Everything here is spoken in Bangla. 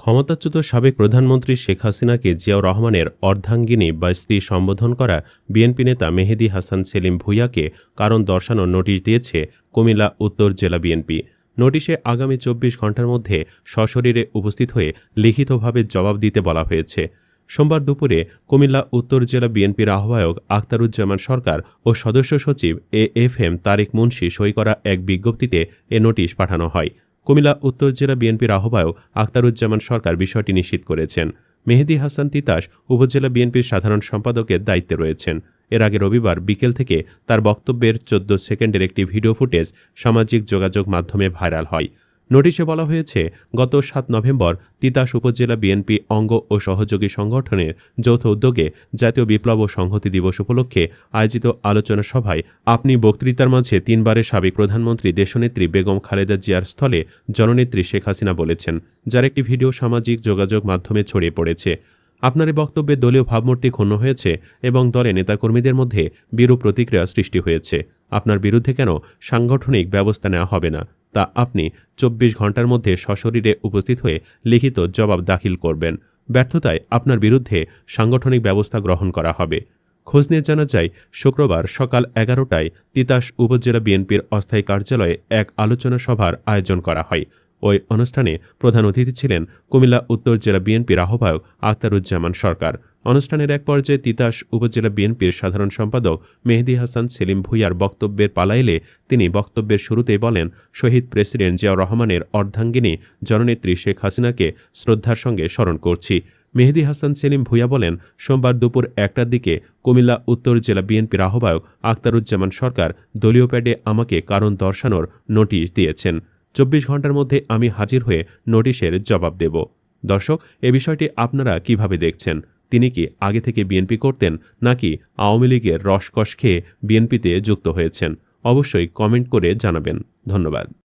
ক্ষমতাচ্যুত সাবেক প্রধানমন্ত্রী শেখ হাসিনাকে জিয়াউর রহমানের অর্ধাঙ্গিনী বা স্ত্রী সম্বোধন করা বিএনপি নেতা মেহেদি হাসান সেলিম ভুইয়াকে কারণ দর্শানোর নোটিশ দিয়েছে কুমিল্লা উত্তর জেলা বিএনপি। নোটিশে আগামী চব্বিশ ঘণ্টার মধ্যে সশরীরে উপস্থিত হয়ে লিখিতভাবে জবাব দিতে বলা হয়েছে। সোমবার দুপুরে কুমিল্লা উত্তর জেলা বিএনপির আহ্বায়ক আখতারুজ্জামান সরকার ও সদস্য সচিব A F M Tarek Munshi সই করা এক বিজ্ঞপ্তিতে এ নোটিশ পাঠানো হয়। কুমিল্লা উত্তর জেলা বিএনপির আহ্বায়ক আখতারুজ্জামান সরকার বিষয়টি নিশ্চিত করেছেন। মেহেদি হাসান তিতাস উপজেলা বিএনপির সাধারণ সম্পাদকের দায়িত্বে রয়েছেন। এর আগে রবিবার বিকেল থেকে তার বক্তব্যের চোদ্দ সেকেন্ডের একটি ভিডিও ফুটেজ সামাজিক যোগাযোগ মাধ্যমে ভাইরাল হয়। নোটিশে বলা হয়েছে, গত সাত নভেম্বর তিতাস উপজেলা বিএনপি অঙ্গ ও সহযোগী সংগঠনের যৌথ উদ্যোগে জাতীয় বিপ্লব ও সংহতি দিবস উপলক্ষে আয়োজিত আলোচনা সভায় আপনি বক্তৃতার মাঝে তিনবারের সাবেক প্রধানমন্ত্রী দেশনেত্রী বেগম খালেদা জিয়ার স্থলে জননেত্রী শেখ হাসিনা বলেছেন, যার একটি ভিডিও সামাজিক যোগাযোগ মাধ্যমে ছড়িয়ে পড়েছে। আপনার এই বক্তব্যে দলীয় ভাবমূর্তি ক্ষুণ্ণ হয়েছে এবং দলে নেতাকর্মীদের মধ্যে বিরূপ প্রতিক্রিয়া সৃষ্টি হয়েছে। আপনার বিরুদ্ধে কেন সাংগঠনিক ব্যবস্থা নেওয়া হবে না? তা আপনি চব্বিশ ঘণ্টার মধ্যে সশরীরে উপস্থিত হয়ে লিখিত জবাব দাখিল করবেন। ব্যর্থতায় আপনার বিরুদ্ধে সাংগঠনিক ব্যবস্থা গ্রহণ করা হবে। খোঁজ নিয়ে জানা যায়, শুক্রবার সকাল এগারোটায় তিতাস উপজেলা বিএনপির অস্থায়ী কার্যালয়ে এক আলোচনা সভার আয়োজন করা হয়। ওই অনুষ্ঠানে প্রধান অতিথি ছিলেন কুমিল্লা উত্তর জেলা বিএনপির আহ্বায়ক আখতারুজ্জামান সরকার। অনুষ্ঠানের এক পর্যায়ে তিতাস উপজেলা বিএনপির সাধারণ সম্পাদক মেহেদি হাসান, সেলিম ভুইয়ার বক্তব্যের পালা এলে তিনি বক্তব্যের শুরুতেই বলেন, শহীদ প্রেসিডেন্ট জিয়াউর রহমানের অর্ধাঙ্গিনী জননেত্রী শেখ হাসিনাকে শ্রদ্ধার সঙ্গে স্মরণ করছি। মেহেদি হাসান, সেলিম ভুইয়া বলেন, সোমবার দুপুর একটার দিকে কুমিল্লা উত্তর জেলা বিএনপির আহ্বায়ক আখতারুজ্জামান সরকার দলীয় প্যাডে আমাকে কারণ দর্শানোর নোটিশ দিয়েছেন। চব্বিশ ঘণ্টার মধ্যে আমি হাজির হয়ে নোটিশের জবাব দেব। দর্শক, এ বিষয়টি আপনারা কীভাবে দেখছেন? তিনি কি আগে থেকে বিএনপি করতেন, নাকি আওয়ামী লীগের রসকস খেয়ে বিএনপিতে যুক্ত হয়েছেন? অবশ্যই কমেন্ট করে জানাবেন। ধন্যবাদ।